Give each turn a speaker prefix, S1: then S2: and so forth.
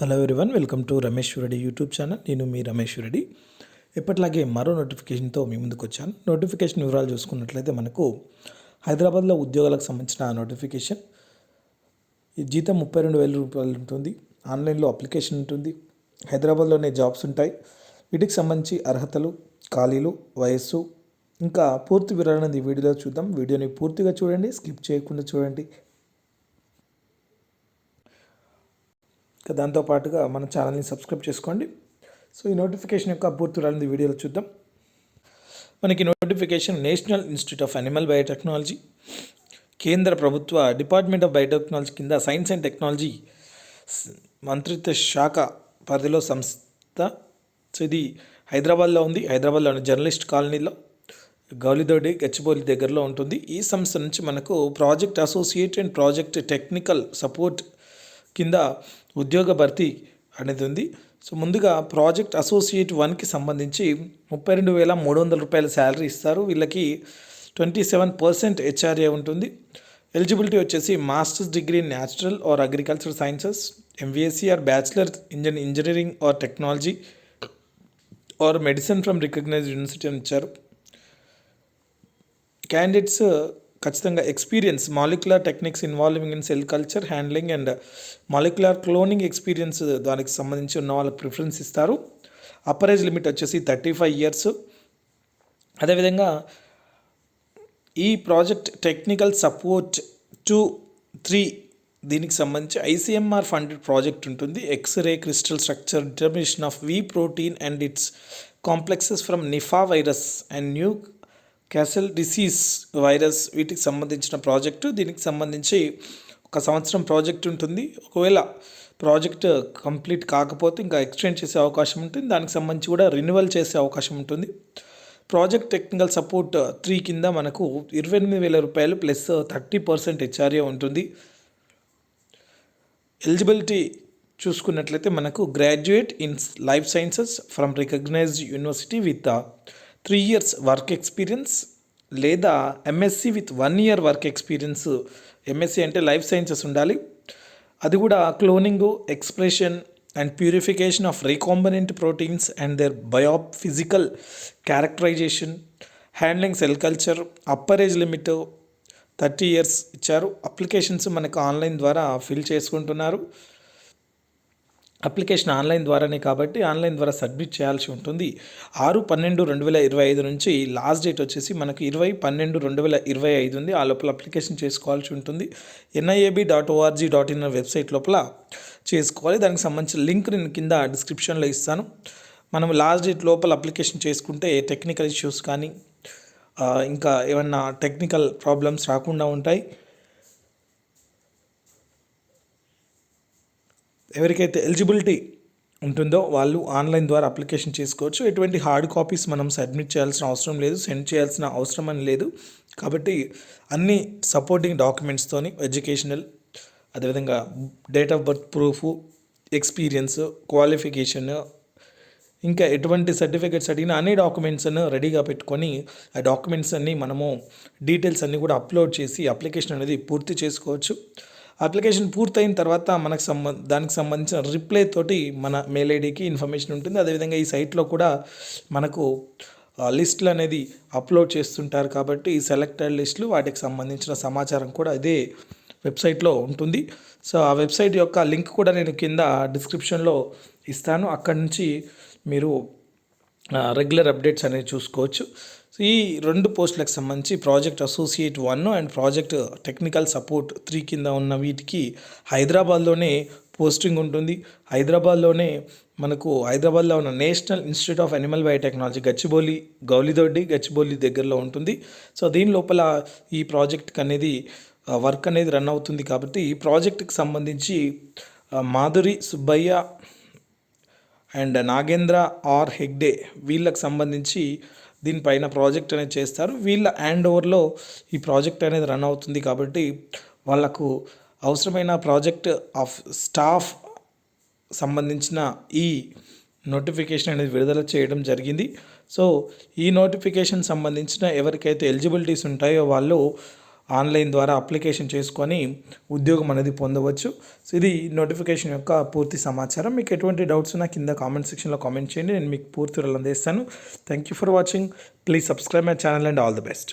S1: Hello everyone welcome to Ramesh Reddy YouTube channel. నేను మీ రమేష్ రెడ్డి. ఎప్పటిలాగే మరో నోటిఫికేషన్తో మీ ముందుకు వచ్చాను. నోటిఫికేషన్ వివరాలు చూసుకున్నట్లయితే మనకు హైదరాబాద్లో ఉద్యోగాలకు సంబంధించిన నోటిఫికేషన్. జీతం ముప్పై రెండు వేల రూపాయలు ఉంటుంది. ఆన్లైన్లో అప్లికేషన్ ఉంటుంది. హైదరాబాద్లోనే జాబ్స్ ఉంటాయి. వీటికి సంబంధించి అర్హతలు ఖాళీలు వయస్సు ఇంకా పూర్తి వివరణ ఈ వీడియోలో చూద్దాం. వీడియోని పూర్తిగా చూడండి స్కిప్ చేయకుండా చూడండి. ఇక దాంతోపాటుగా మన ఛానల్ని సబ్స్క్రైబ్ చేసుకోండి. సో ఈ నోటిఫికేషన్ యొక్క పూర్తి వివరాలను వీడియోలో చూద్దాం. మనకి notification national institute of animal biotechnology కేంద్ర ప్రభుత్వ డిపార్ట్మెంట్ ఆఫ్ బయోటెక్నాలజీ కింద సైన్స్ అండ్ టెక్నాలజీ మంత్రిత్వ శాఖ పరిధిలో సంస్థ. సో ఇది హైదరాబాద్లో ఉంది. హైదరాబాద్లోని జర్నలిస్ట్ కాలనీలో గౌలిదోడి గచ్చిబౌలి దగ్గరలో ఉంటుంది. ఈ సంస్థ నుంచి మనకు project associate and project technical support కింద ఉద్యోగ భర్తీ అనేది ఉంది. సో ముందుగా ప్రాజెక్ట్ అసోసియేట్ వన్కి సంబంధించి ముప్పై రెండు వేల మూడు వందల రూపాయల శాలరీ ఇస్తారు. వీళ్ళకి ట్వంటీ సెవెన్ పర్సెంట్ హెచ్ఆర్ఏ ఉంటుంది. ఎలిజిబిలిటీ వచ్చేసి masters degree in natural or agriculture sciences MVSc or bachelor engine engineering or technology or medicine from recognized university అని ఇచ్చారు. క్యాండిడేట్స్ ఖచ్చితంగా experience molecular techniques involving in cell culture handling and molecular cloning experience దానికి సంబంధించి ఉన్న వాళ్ళకి preference ఇస్తారు. Upper age limit వచ్చేసి thirty five years అదేవిధంగా ఈ project technical support two three దీనికి సంబంధించి ఐసీఎంఆర్ ఫండెడ్ ప్రాజెక్ట్ ఉంటుంది. X ray crystal structure determination of V protein and its complexes from Nipah virus and Newcastle disease virus వీటికి సంబంధించిన project. దీనికి సంబంధించి ఒక సంవత్సరం ప్రాజెక్ట్ ఉంటుంది. ఒకవేళ ప్రాజెక్ట్ కంప్లీట్ కాకపోతే ఇంకా ఎక్స్టెండ్ చేసే అవకాశం ఉంటుంది. దానికి సంబంధించి కూడా రెన్యువల్ చేసే అవకాశం ఉంటుంది. ప్రాజెక్ట్ టెక్నికల్ సపోర్ట్ త్రీ కింద మనకు ఇరవై ఎనిమిది వేల రూపాయలు ప్లస్ థర్టీ పర్సెంట్ హెచ్ఆర్ఏ ఉంటుంది. ఎలిజిబిలిటీ చూసుకున్నట్లయితే మనకు graduate in life sciences from recognized university with three years work experience లేదా MSc with one year work experience MSc అంటే లైఫ్ సైన్సెస్ ఉండాలి. అది కూడా cloning expression and purification of recombinant proteins and their biophysical characterization. Handling cell culture upper age limit thirty years ఇచ్చారు. Applications మనకు online ద్వారా fill చేసుకుంటున్నారు. Application online ద్వారానే కాబట్టి ఆన్లైన్ ద్వారా సబ్మిట్ చేయాల్సి ఉంటుంది. ఆరు పన్నెండు రెండు వేల ఇరవై ఐదు నుంచి లాస్ట్ డేట్ వచ్చేసి మనకు ఇరవై పన్నెండు రెండు వేల ఇరవై ఐదు ఉంది. ఆ లోపల అప్లికేషన్ చేసుకోవాల్సి ఉంటుంది. NIAB dot org dot in website లోపల చేసుకోవాలి. దానికి సంబంధించిన లింక్ నేను కింద డిస్క్రిప్షన్లో ఇస్తాను. మనం లాస్ట్ డేట్ లోపల అప్లికేషన్ చేసుకుంటే టెక్నికల్ ఇష్యూస్ కానీ ఇంకా ఏమన్నా టెక్నికల్ ప్రాబ్లమ్స్ రాకుండా ఉంటాయి. ఎవరికైతే ఎలిజిబిలిటీ ఉంటుందో వాళ్ళు ఆన్లైన్ ద్వారా అప్లికేషన్ చేసుకోవచ్చు. ఎటువంటి హార్డ్ కాపీస్ మనం సబ్మిట్ చేయాల్సిన అవసరం లేదు సెండ్ చేయాల్సిన అవసరం అని లేదు. కాబట్టి అన్ని సపోర్టింగ్ డాక్యుమెంట్స్తోని ఎడ్యుకేషనల్ అదేవిధంగా date of birth proof experience qualification ఇంకా ఎటువంటి సర్టిఫికేట్స్ అడిగినా అన్ని డాక్యుమెంట్స్ను రెడీగా పెట్టుకొని ఆ డాక్యుమెంట్స్ అన్నీ మనము డీటెయిల్స్ అన్నీ కూడా అప్లోడ్ చేసి అప్లికేషన్ అనేది పూర్తి చేసుకోవచ్చు. అప్లికేషన్ పూర్తయిన తర్వాత మనకు సంబంధ దానికి సంబంధించిన రిప్లై తోటి మన మెయిల్ ఐడికి ఇన్ఫర్మేషన్ ఉంటుంది. అదేవిధంగా ఈ సైట్లో కూడా మనకు ఆ, లిస్టులు అనేది అప్లోడ్ చేస్తుంటారు కాబట్టి ఈ సెలెక్టెడ్ లిస్టులు వాటికి సంబంధించిన సమాచారం కూడా ఇదే వెబ్సైట్లో ఉంటుంది. సో ఆ వెబ్సైట్ యొక్క లింక్ కూడా నేను కింద డిస్క్రిప్షన్లో ఇస్తాను. అక్కడి నుంచి మీరు రెగ్యులర్ అప్డేట్స్ అనేవి చూసుకోవచ్చు. ఈ రెండు పోస్టులకు సంబంధించి project associate one and project technical support three కింద ఉన్న వీటికి హైదరాబాద్లోనే పోస్టింగ్ ఉంటుంది. హైదరాబాద్లోనే మనకు హైదరాబాద్లో ఉన్న national institute of animal biotechnology Gachibowli Gowlidoddi Gachibowli దగ్గరలో ఉంటుంది. సో దీని లోపల ఈ ప్రాజెక్ట్ అనేది వర్క్ అనేది రన్ అవుతుంది కాబట్టి ఈ ప్రాజెక్ట్కి సంబంధించి మాధురి సుబ్బయ్య అండ్ నాగేంద్ర ఆర్ హెగ్డే వీళ్ళకి సంబంధించి దీనిపైన ప్రాజెక్ట్ అనేది చేస్తారు. వీళ్ళ హ్యాండ్ ఓవర్లో ఈ ప్రాజెక్ట్ అనేది రన్ అవుతుంది కాబట్టి వాళ్ళకు అవసరమైన ప్రాజెక్ట్ ఆఫ్ స్టాఫ్ సంబంధించిన ఈ నోటిఫికేషన్ అనేది విడుదల చేయడం జరిగింది. సో ఈ నోటిఫికేషన్ సంబంధించిన ఎవరికైతే ఎలిజిబిలిటీస్ ఉంటాయో వాళ్ళు ఆన్లైన్ ద్వారా అప్లికేషన్ చేసుకొని ఉద్యోగం అనేది పొందవచ్చు. సో ఇది నోటిఫికేషన్ యొక్క పూర్తి సమాచారం. మీకు ఎటువంటి డౌట్స్ ఉన్నా కింద కామెంట్ సెక్షన్లో కామెంట్ చేయండి. నేను మీకు పూర్తి వివరాలు అందిస్తాను. Thank you for watching please subscribe my channel and all the best